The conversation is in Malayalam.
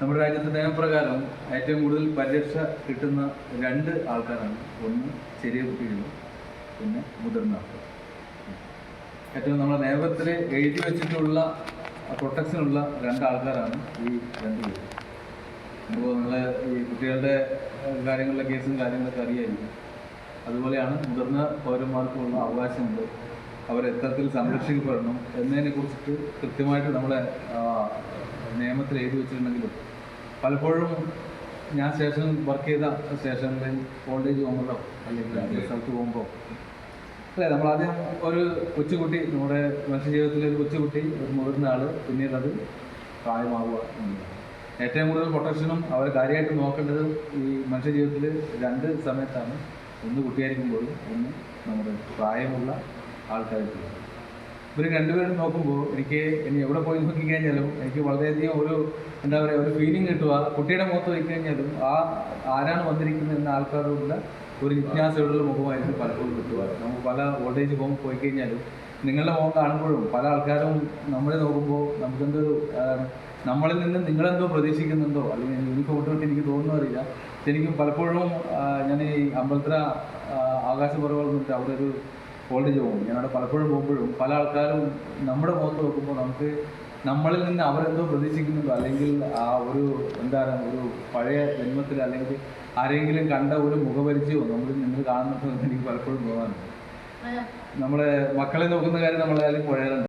നമ്മുടെ രാജ്യത്തെ നിയമപ്രകാരം ഏറ്റവും കൂടുതൽ പരിരക്ഷ കിട്ടുന്ന രണ്ട് ആൾക്കാരാണ്. ഒന്ന് ചെറിയ കുട്ടികളും പിന്നെ മുതിർന്ന ആൾക്കാർ ഏറ്റവും നമ്മുടെ നിയമത്തിൽ എഴുതി വെച്ചിട്ടുള്ള പ്രൊട്ടക്ഷനുള്ള രണ്ട് ആൾക്കാരാണ് ഈ രണ്ട് പേര്. അപ്പോൾ നിങ്ങൾ ഈ കുട്ടികളുടെ കാര്യങ്ങളിലെ കേസും കാര്യങ്ങളൊക്കെ അറിയായിരിക്കും. അതുപോലെയാണ് മുതിർന്ന പൗരന്മാർക്കുള്ള അവകാശമുണ്ട്. അവരെത്തരത്തിൽ സംരക്ഷിക്കപ്പെടണം എന്നതിനെ കുറിച്ചിട്ട് കൃത്യമായിട്ട് നമ്മുടെ ആ, നിയമത്തിൽ എഴുതി വെച്ചിട്ടുണ്ടെങ്കിലും പലപ്പോഴും ഞാൻ സ്റ്റേഷൻ വർക്ക് ചെയ്ത സ്റ്റേഷനിൽ കോളേജ് പോകുമ്പോഴോ അല്ലെങ്കിൽ സ്ഥലത്ത് പോകുമ്പോൾ അല്ലേ നമ്മൾ ആദ്യം ഒരു കൊച്ചുകുട്ടി നമ്മുടെ മനുഷ്യ ജീവിതത്തിലെ ഒരു കൊച്ചുകുട്ടി ഒരു മുതിർന്ന ആൾ പിന്നീട് അത് പ്രായമാവുക എന്നുള്ളതാണ് ഏറ്റവും കൂടുതൽ പ്രൊട്ടക്ഷനും അവർ കാര്യമായിട്ട് നോക്കേണ്ടത് ഈ മനുഷ്യ ജീവിതത്തിൽ രണ്ട് സമയത്താണ്. ഒന്ന് കുട്ടിയായിരിക്കുമ്പോഴും ഒന്ന് നമ്മുടെ പ്രായമുള്ള ആൾക്കാരായിട്ടുള്ളത് ഇവർ രണ്ടുപേരും നോക്കുമ്പോൾ എനിക്ക് ഇനി എവിടെ പോയി നോക്കിക്കഴിഞ്ഞാലും എനിക്ക് വളരെയധികം ഒരു എന്താ പറയുക ഒരു ഫീലിംഗ് കിട്ടുക കുട്ടിയുടെ മുഖത്ത് നോക്കി കഴിഞ്ഞാലും ആ ആരാണ് വന്നിരിക്കുന്നത് എന്ന ആൾക്കാരോടുള്ള ഒരു ജിജ്ഞാസയോടുള്ള മുഖമായിട്ട് പലപ്പോഴും കിട്ടുക നമുക്ക് പല ഓൾഡേജ് ഹോം പോയി കഴിഞ്ഞാലും നിങ്ങളുടെ മുഖം കാണുമ്പോഴും പല ആൾക്കാരും നമ്മളെ നോക്കുമ്പോൾ നമുക്കെന്തൊരു നമ്മളിൽ നിന്ന് നിങ്ങളെന്തോ പ്രതീക്ഷിക്കുന്നുണ്ടോ? അല്ലെങ്കിൽ യൂണിഫോം ഇട്ടുകൊണ്ട് എനിക്ക് തോന്നുന്നു അറിയില്ല. ശരിക്കും പലപ്പോഴും ഞാൻ ഈ അമ്പലത്തറ ആകാശപർവം അവിടെ ഒരു കോളേജ് പോകും. ഞാൻ അവിടെ പലപ്പോഴും പോകുമ്പോഴും പല ആൾക്കാരും നമ്മുടെ മുഖത്ത് നോക്കുമ്പോൾ നമുക്ക് നമ്മളിൽ നിന്ന് അവരെന്തോ പ്രതീക്ഷിക്കുന്നുണ്ടോ? അല്ലെങ്കിൽ ആ ഒരു എന്താണ് ഒരു പഴയ ജന്മത്തിൽ അല്ലെങ്കിൽ ആരെങ്കിലും കണ്ട ഒരു മുഖപരിചയമോ നമ്മൾ നിങ്ങൾ കാണുന്നുണ്ടോ എന്ന് എനിക്ക് പലപ്പോഴും തോന്നാറുണ്ട്. നമ്മളെ മക്കളെ നോക്കുന്ന കാര്യം നമ്മളായാലും കുഴയാറുണ്ട്